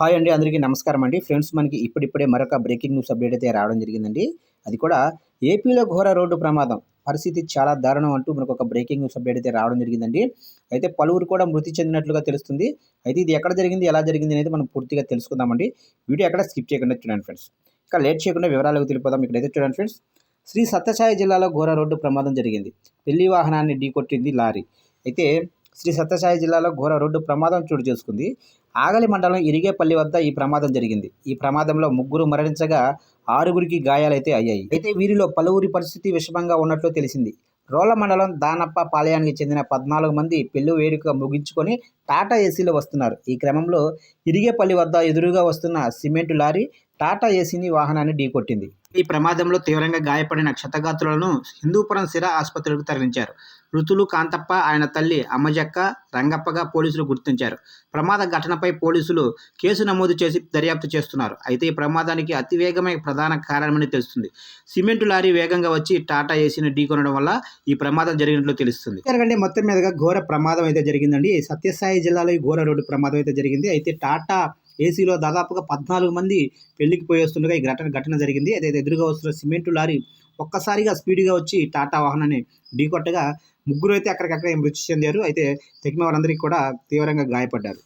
Hi అండి అందరికీ నమస్కారం అండి. ఫ్రెండ్స్ మనకి ఇప్పుడిప్పుడే మరొక బ్రేకింగ్ న్యూస్ అప్డేట్ అయితే రావడం జరిగిందండి. అది కూడా ఏపీలో ఘోర రోడ్డు ప్రమాదం. పరిస్థితి చాలా దారుణం అంటూ మనకు ఒక బ్రేకింగ్ న్యూస్ అప్డేట్ అయితే రావడం జరిగిందండి. అయితే పలువురు కూడా మృతి చెందినట్లుగా తెలుస్తుంది. అయితే ఇది ఎక్కడ జరిగింది ఎలా జరిగింది అనేది మనం పూర్తిగా తెలుసుకుందామండి. వీడియో ఎక్కడ స్కిప్ చేయకుండా చూడండి ఫ్రెండ్స్. ఇక లేట్ చేయకుండా వివరాలకు తెలిపోదాం ఇక్కడైతే చూడండి ఫ్రెండ్స్. శ్రీ సత్యసాయి జిల్లాలో ఘోర రోడ్డు ప్రమాదం జరిగింది. పెళ్ళి వాహనాన్ని ఢీకొట్టింది లారీ. అయితే శ్రీ సత్యసాయి జిల్లాలో ఘోర రోడ్డు ప్రమాదం చోటు చేసుకుంది. ఆగలి మండలం ఇరిగేపల్లి వద్ద ఈ ప్రమాదం జరిగింది. ఈ ప్రమాదంలో ముగ్గురు మరణించగా ఆరుగురికి గాయాలైతే అయ్యాయి. అయితే వీరిలో పలువురి పరిస్థితి విషమంగా ఉన్నట్లు తెలిసింది. రోళ్ళ మండలం దానప్ప పాలయానికి చెందిన పద్నాలుగు మంది పెళ్ళి వేడుక ముగించుకొని టాటా ఏసీలో వస్తున్నారు. ఈ క్రమంలో ఇరిగేపల్లి వద్ద ఎదురుగా వస్తున్న సిమెంట్ లారీ టాటా ఏసీని వాహనాన్ని ఢీకొట్టింది. ఈ ప్రమాదంలో తీవ్రంగా గాయపడిన క్షతగాత్రులను హిందూపురం సిరా ఆసుపత్రికి తరలించారు. మృతులు కాంతప్ప ఆయన తల్లి అమ్మజక్క రంగప్పగా పోలీసులు గుర్తించారు. ప్రమాద ఘటనపై పోలీసులు కేసు నమోదు చేసి దర్యాప్తు చేస్తున్నారు. అయితే ఈ ప్రమాదానికి అతివేగమే ప్రధాన కారణమని తెలుస్తుంది. సిమెంట్ లారీ వేగంగా వచ్చి టాటా ఏసీని ఢీకొనడం వల్ల ఈ ప్రమాదం జరిగినట్లు తెలుస్తుంది. ఎందుకంటే మొత్తం మీదుగా ఘోర ప్రమాదం అయితే జరిగిందండి. సత్యసాయి జిల్లాలో ఈ ఘోర రోడ్డు ప్రమాదం అయితే జరిగింది. అయితే టాటా ఏసీలో దాదాపుగా పద్నాలుగు మంది పెళ్ళికి పోయేస్తుండగా ఈ ఘటన ఘటన జరిగింది. అయితే ఎదురుగా వస్తున్న సిమెంటు లారీ ఒక్కసారిగా స్పీడ్గా వచ్చి టాటా వాహనాన్ని ఢీకొట్టగా ముగ్గురు అయితే అక్కడికక్కడే మృతి చెందారు. అయితే తగిన వారందరికీ కూడా తీవ్రంగా గాయపడ్డారు.